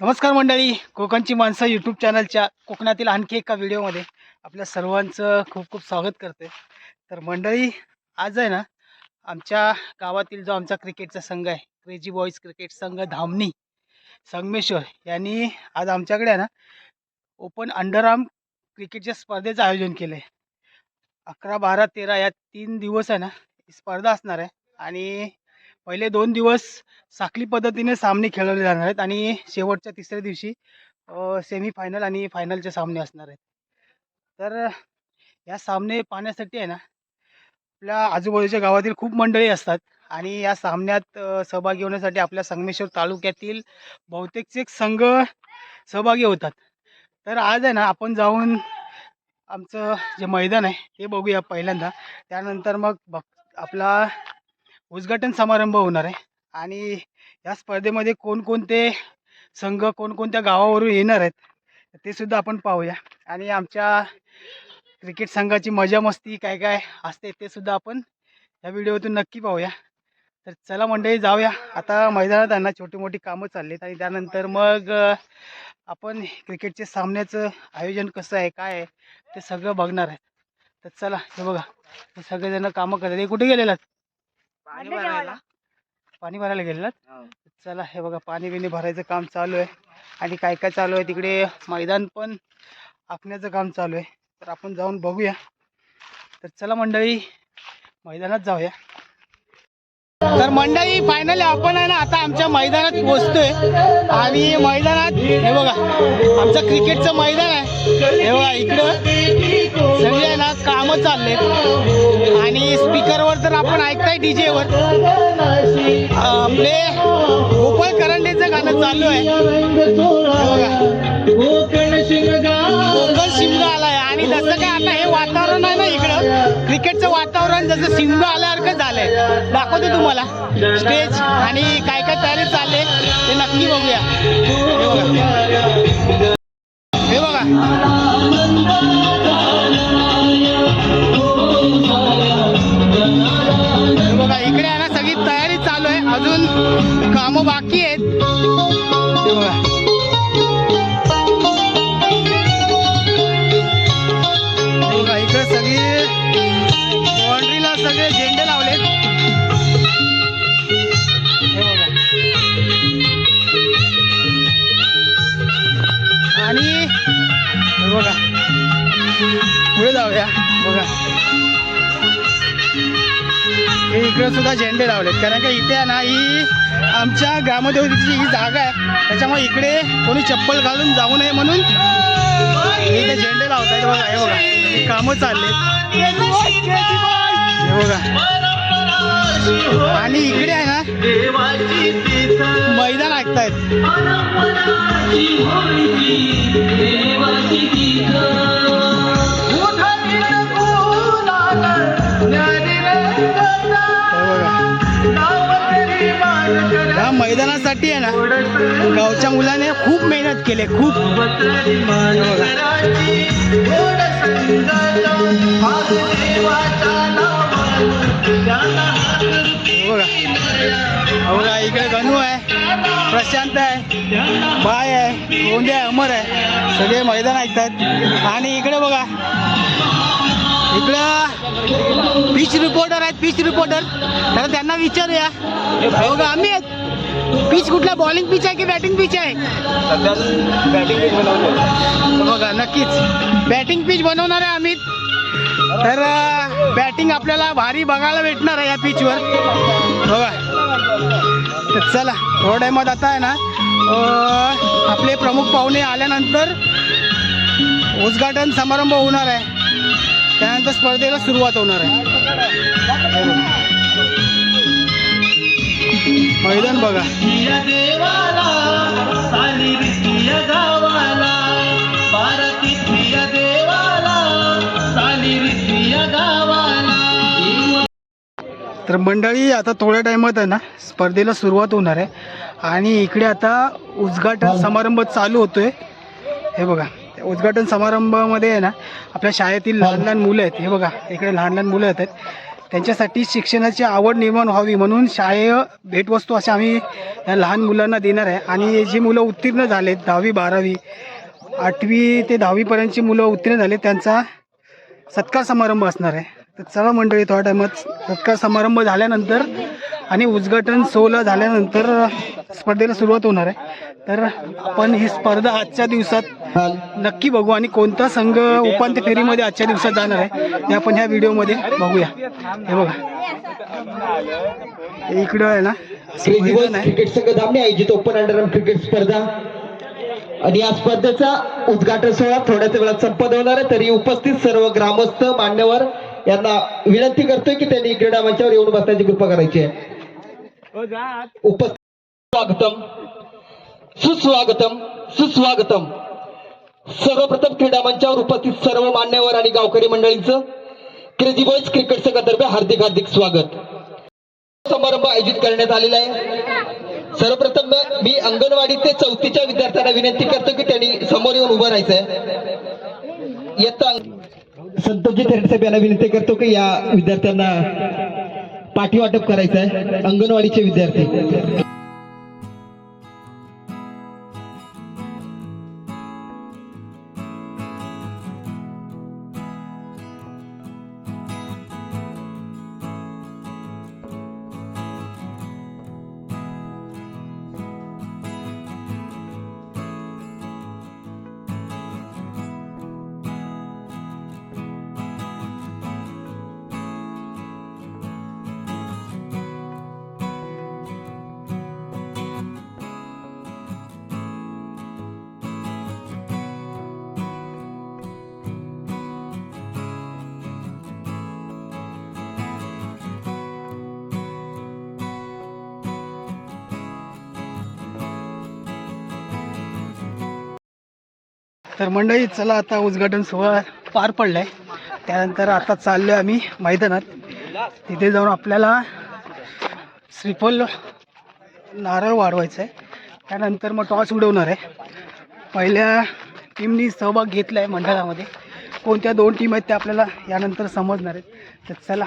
नमस्कार मंडळी कोकणची माणसं यूट्यूब चॅनलच्या कोकणातील आणखी एका व्हिडिओमध्ये आपल्या सर्वांचं खूप खूप स्वागत करते तर मंडळी आज आहे ना आमच्या गावातील जो आमचा क्रिकेटचा संघ आहे क्रेजी बॉईज क्रिकेट संघ धामणी संगमेश्वर यांनी आज आमच्याकडे आहे ना ओपन अंडर आर्म क्रिकेटच्या स्पर्धेचं आयोजन केलं आहे अकरा बारा तेरा या तीन दिवस आहे ना स्पर्धा असणार आहे. आणि पहिले दोन दिवस साखळी पद्धतीने सामने खेळवले जाणार आहेत आणि शेवटच्या तिसऱ्या दिवशी सेमी फायनल आणि फायनलचे सामने असणार आहेत. तर या सामने पाहण्यासाठी आहे ना आपल्या आजूबाजूच्या गावातील खूप मंडळी असतात आणि या सामन्यात सहभागी होण्यासाठी आपल्या संगमेश्वर तालुक्यातील बहुतेकचे संघ सहभागी होतात. तर आज आहे ना आपण जाऊन आमचं जे मैदान आहे ते बघूया पहिल्यांदा. त्यानंतर मग बघ आपला उद्घाटन समारंभ होणार आहे. आणि या स्पर्धेमध्ये कोणकोणते संघ कोणकोणत्या गावावरून येणार आहेत ते सुद्धा आपण पाहूया. आणि आमच्या क्रिकेट संघाची मजा मस्ती काय काय असते ते सुद्धा आपण या व्हिडिओतून नक्की पाहूया. तर चला मंडळी जाऊया. आता मैदानात त्यांना छोटी मोठी कामं चाललीत आणि त्यानंतर मग आपण क्रिकेटचे सामन्याचं आयोजन कसं आहे काय आहे ते सगळं बघणार आहे. तर चला हे बघा. हे सगळेजण कामं करतात. हे कुठे गेलेलात? पाणी भरायला. पाणी भरायला गेलेलात चला हे बघा पाणी बिणी भरायचं काम चालू आहे. आणि काय काय चालू आहे तिकडे? मैदान पण आखण्याचं काम चालू आहे. तर आपण जाऊन बघूया. तर चला मंडळी मैदानात जाऊया. तर मंडळी फायनली आपण आहे ना आता आमच्या मैदानात पोहोचतोय. आणि मैदानात हे बघा आमचं क्रिकेटचं मैदान आहे. हे बघा इकडं. सगळे आहे ना कामं चाललेत. आणि स्पीकरवर तर आपण ऐकताय डीजेवर आपले म्हणजे गोपाळ करंडेचं गाणं चालू आहे. हे शिमगा आलाय. आणि जसं काय आता हे वातावरण आहे ना इकडं क्रिकेटचं वातावरण जसं शिमगा आल्यासारखं झालंय. दाखवते तुम्हाला. स्टेज आणि काय काय तयारी चालले ते नक्की बघूया. हे बघा. सुद्धा झेंडे लावलेत. कारण का इथे आहे ना ही आमच्या ग्रामदेवतेची ही जागा आहे त्याच्यामुळे इकडे कोणी चप्पल घालून जाऊ नये म्हणून इथे झेंडे लावताय. बघा हे बघा. कामं चाललेत. हे बघा. आणि इकडे आहे ना मैदान ऐकतायत मैदानासाठी आहे ना गावच्या मुलाने खूप मेहनत केली खूप. बघा इकडे गणू आहे प्रशांत आहे बाय आहे गोंदे आहे अमर आहे सगळे मैदान ऐकतात. आणि इकडे बघा इकडं पीच रिपोर्टर आहेत पीच रिपोर्टर तर त्यांना विचारूया बघा आम्ही आहेत. पिच कुठला? बॉलिंग पिच आहे की बॅटिंग पिच आहे? हे बघा नक्कीच. बॅटिंग पिच बनवणार आहे आम्ही. तर बॅटिंग आपल्याला भारी बघायला भेटणार आहे या पिचवर बघा. तर चला थोड्या टायमात आता आहे ना. आपले प्रमुख पाहुणे आल्यानंतर उद्घाटन समारंभ होणार आहे. त्यानंतर स्पर्धेला सुरुवात होणार आहे. मैदान बघा. तर मंडळी आता थोड्या टायमात आहे ना स्पर्धेला सुरुवात होणार आहे. आणि इकडे आता उद्घाटन समारंभ चालू होतोय. हे बघा उद्घाटन समारंभामध्ये आहे ना आपल्या शाळेतील लहान लहान मुलं आहेत. हे बघा इकडे लहान लहान मुलं आहेत. त्यांच्यासाठी शिक्षणाची आवड निर्माण व्हावी म्हणून शाळेय भेटवस्तू अशा आम्ही लहान मुलांना देणार आहे. आणि जी मुलं उत्तीर्ण झालेत दहावी बारावी आठवी ते दहावीपर्यंतची मुलं उत्तीर्ण झाले त्यांचा सत्कार समारंभ असणार आहे. तर चला मंडळी थोड्या टायमात सत्कार समारंभ झाल्यानंतर आणि उद्घाटन सोहळा झाल्यानंतर स्पर्धेला सुरुवात होणार आहे. तर आपण ही स्पर्धा आजच्या दिवसात नक्की बघू आणि कोणता संघ उपांत्य फेरीमध्ये आजच्या दिवसात जाणार आहे ते आपण ह्या व्हिडिओमध्ये बघूया. हे बघा. इकडं आहे ना क्रिकेट संघ आयोजित ओपन अंडर क्रिकेट स्पर्धा. आणि या स्पर्धेचा उद्घाटन सोहळा थोड्याच वेळात संपन्न होणार आहे. तरी उपस्थित सर्व ग्रामस्थ मान्यवर यांना विनंती करतोय की त्यांनी क्रीडा मंचावर येऊन बसण्याची कृपा करायची आहे. उपस्थित स्वागतम. सुस्वागतम. सुस्वागतम. सर्वप्रथम क्रीडा मंचावर उपस्थित सर्व मान्यवर आणि गावकरी मंडळींचं क्रेझी बॉयज क्रिकेट संघातर्फे हार्दिक हार्दिक स्वागत. समारंभ आयोजित करण्यात आलेला आहे. सर्वप्रथम मी अंगणवाडी ते चौथीच्या विद्यार्थ्यांना विनंती करतो की त्यांनी समोर येऊन उभं राहायचंय. येता संतोषजी थेरडसाहेब यांना विनंती करतो की या विद्यार्थ्यांना पाठीवाटप करायचं आहे अंगणवाडीचे विद्यार्थी. तर मंडळी चला आता उद्घाटन सोहळा पार पडलाय. त्यानंतर आता चाललो आम्ही मैदानात. तिथे जाऊन आपल्याला श्रीफल नारळ वाढवायचं आहे त्यानंतर मग टॉस उडवणार आहे. पहिल्या टीमनी सहभाग घेतला आहे मंडळामध्ये. कोणत्या दोन टीम आहेत त्या आपल्याला यानंतर समजणार आहेत. तर चला.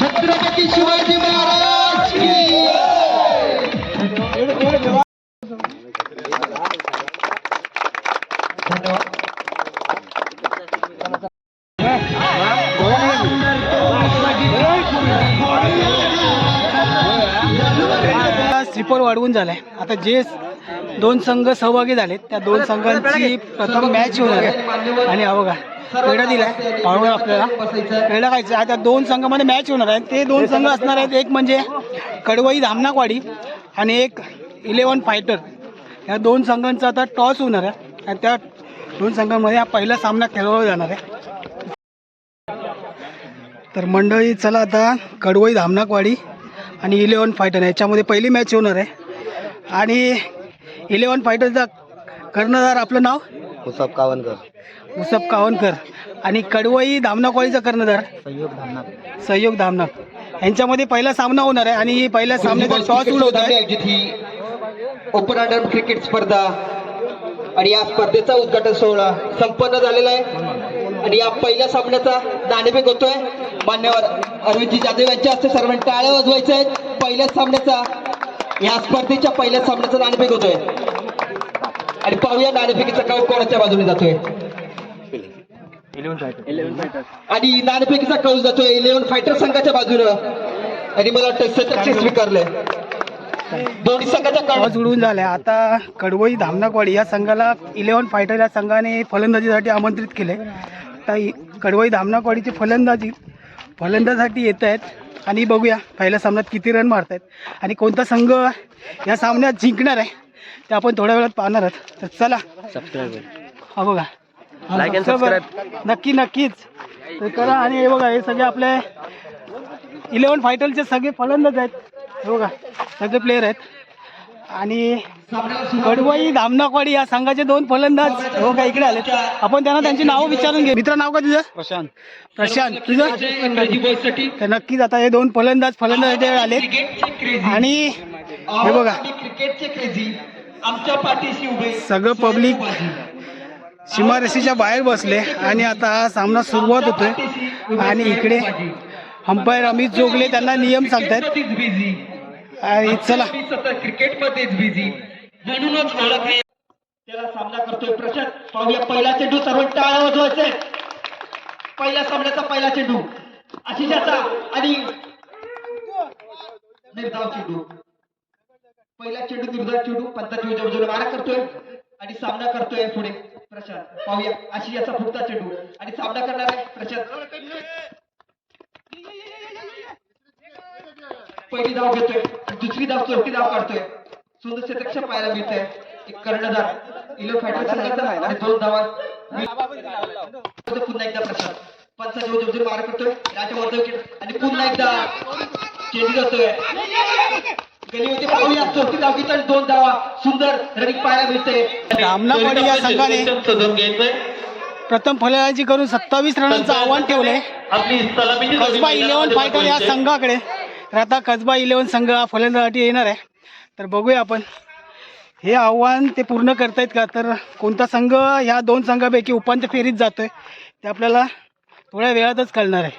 छत्रपती शिवाजी श्रीफळ वाढवून आता जे दोन संघ सहभागी झालेत त्या दोन संघांची प्रथम मॅच होणार आहे. आणि अवघा क्रीडा दिलाय. पाहून आपल्याला. क्रीडा खायचं. आता दोन संघामध्ये मॅच होणार आहे. ते दोन संघ असणार आहेत. एक म्हणजे कडवई धामनाकवाडी आणि एक इलेवन फायटर या दोन संघांचा आता टॉस होणार आहे. आणि त्या दोन संघांमध्ये हा पहिला सामना खेळवला जाणार आहे. तर मंडळी चला आता कडवई धामनाकवाडी आणि इलेवन फायटर याच्यामध्ये पहिली मॅच होणार आहे. आणि इलेवन फायटरचा कर्णधार आपलं नाव? मुसाफ कावनकर. मुसफ कावनकर. आणि कडवई धामनाकवाडीचा कर्णधार? संयोग धामनाथ सहयोग धामनाक यांच्यामध्ये पहिला सामना होणार आहे आणि पहिल्या सामन्याचा टॉस उडवत आहे. ही ओपन अंडर क्रिकेट स्पर्धा आणि या स्पर्धेचा उद्घाटन सोहळा संपन्न झालेला आहे. आणि या पहिल्या सामन्याचा नाणेफेक होतोय. मान्यवर अरविंदजी जाधव यांच्या हस्ते सर्वांनी टाळ्या वाजवायच्या आहेत. पहिल्या सामन्याचा या स्पर्धेच्या पहिल्या सामन्याचा नाणेफेक होतोय. आणि पाहूया नाणेफेकीचा कौल कोणाच्या बाजूने जातोय. आणि नाणेफेकीचा कौल जातोय इलेव्हन फायटर संघाच्या बाजूनं. आणि मला वाटतं सततचे स्वीकारलंय. दोन्ही संघाच्या टॉस उडवून झालाय. आता कडवई धामनाकवाडी या संघाला इलेव्हन फायटर या संघाने फलंदाजीसाठी आमंत्रित केले आता इ- कडवई धामनाकवाडीचे फलंदाजी फलंदासाठी येत आहेत आणि बघूया पहिल्या सामन्यात किती रन मारत आहेत आणि कोणता संघ या सामन्यात जिंकणार आहे ते आपण थोड्या वेळात पाहणार आहोत. तर चला. हा बघा. नक्की नक्कीच. तर करा आणि हे बघा हे सगळे आपले इलेव्हन फायटरचे सगळे फलंदाज आहेत. हे बघा सगळे प्लेयर आहेत. आणि कडवाई धामनाकवाडी या संघाचे दोन फलंदाज हे बघा इकडे आले आपण त्यांना त्यांची नावं विचारून घे मित्र नाव का तुझं? प्रशांत. प्रशांत. तुझं? तर नक्कीच आता हे दोन फलंदाज फलंदाज इथे आले आणि हे बघा. क्रिकेटचे क्रेझी आमच्या पाठीशी उभे. सगळं पब्लिक सीमारेषेच्या बाहेर बसले आणि आता हा सामना सुरुवात होतोय. आणि इकडे अंपायर अमित जोगले त्यांना नियम सांगतायत. आणि चला. मी सतत क्रिकेटमध्येच बिझी म्हणूनच. त्याला सामना करतोय प्रशांत. पाहूया पहिला चेंडू. सर्व टाळ्या वाजवायचे. पहिल्या सामन्याचा पहिला चेंडू. आशिषाचा आणि निर्धाव चेंडू. पहिला चेंडू निर्धाव चेंडू. पंचाची बाजूला मारा करतोय. आणि सामना करतोय पुढे प्रशांत. पाहूया आशियाचा पुढचा चेंडू. आणि सामना करणार आहे प्रशांत. पहिली धाव घेतोय दुसरी धाव चौथी धाव काढतोय. सुंदर शतक्ष पाहायला मिळतंय. एक कर्णधार इलो दोन धावा पुन्हा एकदा प्रसाद. मार करतोय. राजवर्धन आणि पुन्हा एकदा चेंडू जातोय गलीमध्ये पाहूया. चौथी धाव घेतोय आणि दोन धावा. सुंदर रनिंग पाहायला मिळते रामनावाडी या संघाने घ्यायचंय. प्रथम फलंदाजी करून सत्तावीस रनांचं आव्हान ठेवलंय. आपली इलेव्हन फायटर या संघाकडे. तर आता कसबा इलेव्हन संघ हा फलंदाजी येणार आहे. तर बघूया आपण. हे आव्हान ते पूर्ण करतायत का? तर कोणता संघ? ह्या दोन संघापैकी उपांत्य फेरीत जातोय. ते आपल्याला थोड्या वेळातच कळणार आहे.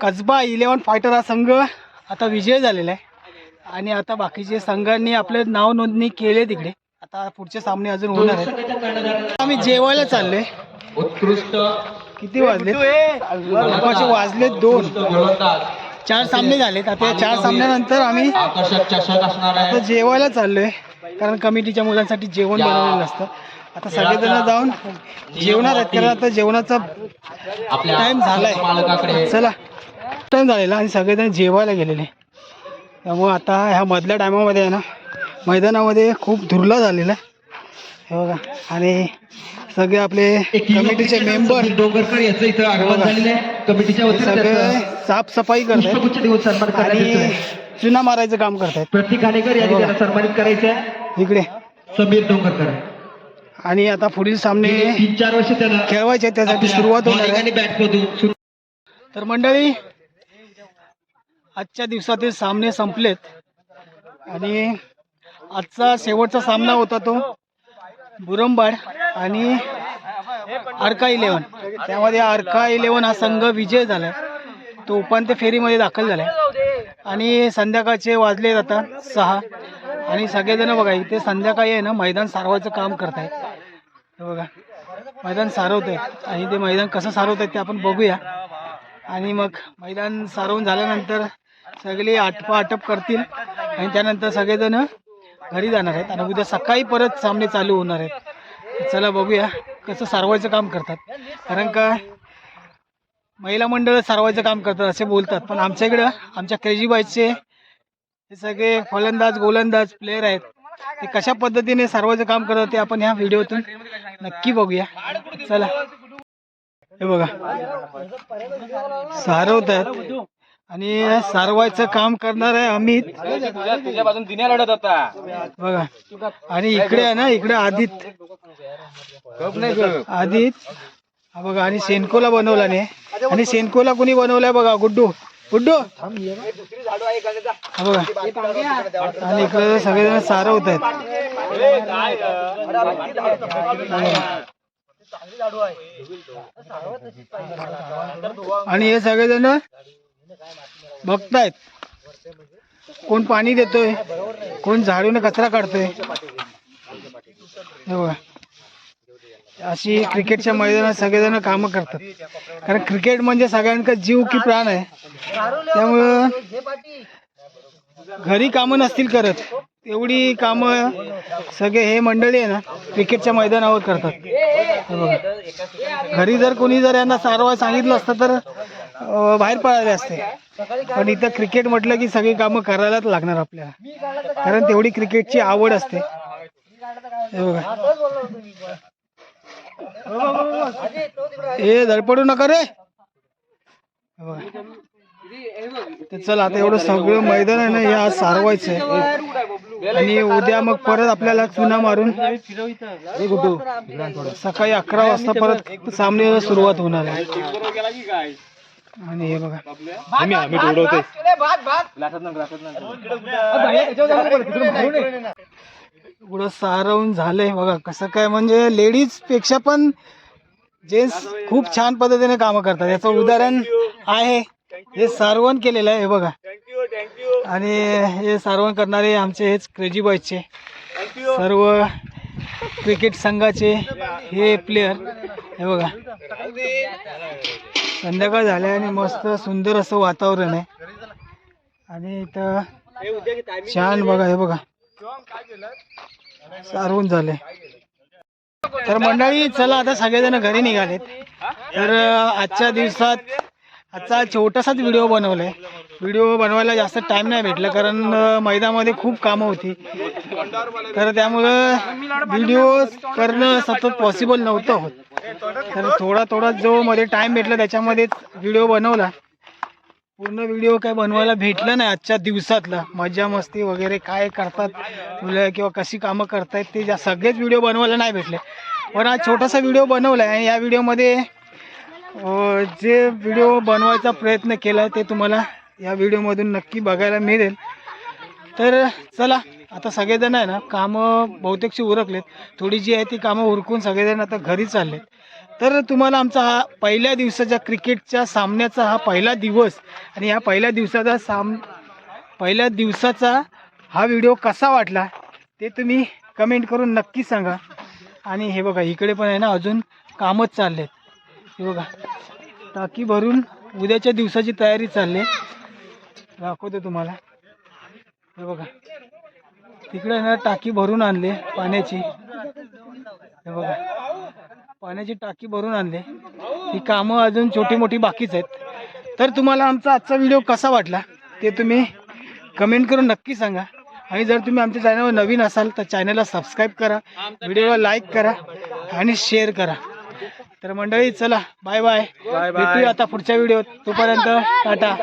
कसबा इलेव्हन फायटर हा संघ आता विजय झालेला आहे. आणि आता बाकीचे संघांनी आपले नाव नोंदणी केले तिकडे. आता पुढचे सामने अजून होणार आहेत. आम्ही जेवायला चाललोय. उत्कृष्ट. किती वाजले वाजले दोन. चार सामने झालेत. आता या चार सामन्यानंतर आम्ही आता आहे. जेवायला चाललोय. कारण कमिटीच्या मुलांसाठी जेवण बनवलेलं असतं. आता सगळेजण जाऊन जेवणार आहेत. कारण आता जेवणाचा टाइम झालाय. चला. टाइम झालेला आणि सगळेजण जेवायला गेलेले. त्यामुळे आता ह्या मधल्या टायमामध्ये आहे ना मैदानामध्ये खूप धुरला झालेला आहे. हे बघा. आणि सगळे आपले कमिटीचे मेंबर डोंगरकर याचं इथं आगमन झालेलं आहे. कमिटीच्या वतीने सगळे साफसफाई देऊन सन्मान आणि चुना मारायचं काम करतायत. प्रतीक घाणेकर यांनी त्यांना सन्मानित करायचं आहे. इकडे. समीर डोंगरकर. आणि आता पुढील सामने तीन चार वर्ष त्याला खेळवायचे त्यासाठी सुरुवात होणार आहे. बॅट तर मंडळी आजच्या दिवसातील सामने संपलेत. आणि आजचा शेवटचा सामना होता तो. बुरंबाड आणि अर्का इलेवन त्यामध्ये अर्का इलेवन हा संघ विजय झाला तो उपांत्य फेरीमध्ये दाखल झालाय. आणि संध्याकाळचे वाजले आता सहा. आणि सगळेजण बघा इथे संध्याकाळी आहे ना मैदान सारवायचं काम करत हे बघा मैदान सारवत आहे आणि ते मैदान कसं सारवत आहेत ते आपण बघूया. आणि मग मैदान सारवून झाल्यानंतर सगळे आटपा आटप करतील. आणि त्यानंतर सगळेजण घरी जाणार आहेत आणि उद्या सकाळी परत सामने चालू होणार आहेत. चला बघूया कसं सारवायचं काम करतात. कारण का महिला मंडळ सारवायचं काम करतात असे बोलतात. पण आमच्या इकडं आमच्या क्रेजीबाईचे हे सगळे फलंदाज गोलंदाज प्लेयर आहेत. ते कशा पद्धतीने सारवायचं काम करतात ते आपण ह्या व्हिडिओतून नक्की बघूया. चला. हे बघा. सारवत आहेत आणि सारवायचं काम करणार आहे अमित. तुझ्या बाजून दिन्या लढत होता. बघा. आणि इकडे आहे ना इकडे आदित. आदित. हा बघा आणि सेनकोला बनवला नाही आणि सेनकोला कोणी बनवलाय बघा गुड्डू. गुड्डू. हा बघा. आणि इकडे सगळेजण सारवत आहेत. आणि हे सगळेजण बघतायत. कोण पाणी देतोय? कोण झाडून कचरा काढतोय? अशी क्रिकेटच्या मैदानात सगळेजण कामं करतात. कारण क्रिकेट म्हणजे सगळ्यांका जीव की प्राण आहे. त्यामुळं घरी कामं नसतील करत. एवढी कामं सगळे हे मंडळी आहे ना क्रिकेटच्या मैदानावर करतात. घरी जर कोणी जर यांना सारवा सांगितलं असतं तर बाहेर पळाले असते. पण इथं क्रिकेट म्हटलं की सगळी कामं करायलाच लागणार आपल्याला कारण तेवढी क्रिकेटची आवड असते. हे धडपडू नका रे. बघा. चला आता एवढं सगळं मैदान आहे ना हे आज सारवायचं आहे. आणि उद्या मग परत आपल्याला चुना मारून सकाळी अकरा वाजता परत सामने सुरुवात होणार आहे. आणि हे बघा. आम्ही आम्ही उडवतोय एवढं सारवून झालंय बघा. कसं काय म्हणजे लेडीजपेक्षा पण जेंट्स खूप छान पद्धतीने कामं करतात. याचं उदाहरण आहे. हे सारवण केलेलं आहे हे बघा. आणि हे सारवण करणारे आमचे हेच क्रेजी बॉयजचे सर्व क्रिकेट संघाचे हे प्लेयर हे बघा. संध्याकाळ झाले आणि मस्त सुंदर असं वातावरण आहे. आणि इथं छान बघा हे बघा. सारवून झाले. तर मंडळी चला आता सगळेजण घरी निघालेत. तर आजच्या दिवसात आजचा छोटासाच व्हिडिओ बनवलाय. व्हिडिओ बनवायला जास्त टाइम नाही भेटला कारण मैदानामध्ये खूप कामं होती. तर त्यामुळं व्हिडिओ करणं सतत पॉसिबल नव्हतं होत. तर थोडा थोडा जो मध्ये टाइम भेटला त्याच्यामध्येच व्हिडिओ बनवला. पूर्ण व्हिडिओ काय बनवायला भेटलं नाही आजच्या दिवसातला. मजा मस्ती वगैरे काय करतात मुलं किंवा कशी कामं करतायत ते जा सगळेच व्हिडिओ बनवायला नाही भेटले. पण आज छोटासा व्हिडिओ बनवला आहे या व्हिडिओमध्ये जे व्हिडिओ बनवायचा प्रयत्न केला आहे ते तुम्हाला या व्हिडिओमधून नक्की बघायला मिळेल. तर चला आता सगळेजण आहे ना कामं बहुतेकशी उरकलेत. थोडी जी आहे ती कामं उरकून सगळेजण आता घरी चाललेत. तर तुम्हाला आमचा हा पहिल्या दिवसाच्या क्रिकेटच्या सामन्याचा हा पहिला दिवस आणि ह्या पहिल्या दिवसाचा साम पहिल्या दिवसाचा हा व्हिडिओ कसा वाटला ते तुम्ही कमेंट करून नक्की सांगा. आणि हे बघा इकडे पण आहे ना अजून कामच चाललेत. हे बघा टाकी भरून उद्याच्या दिवसाची तयारी चालली दाखवतो तुम्हाला. हे बघा तिकडे ना टाकी भरून आणले पाण्याची. हे बघा पाण्याची टाकी भरून आणले ही कामं अजून छोटी मोठी बाकीच आहेत. तर तुम्हाला आमचा आजचा व्हिडिओ कसा वाटला ते तुम्ही कमेंट करून नक्की सांगा. आणि जर तुम्ही आमच्या चॅनलवर नवीन असाल तर चॅनलला सबस्क्राईब करा व्हिडिओला लाईक करा आणि शेअर करा. तर मंडळी चला बाय बाय भेटूया आता पुढच्या व्हिडिओत तोपर्यंत. टाटा.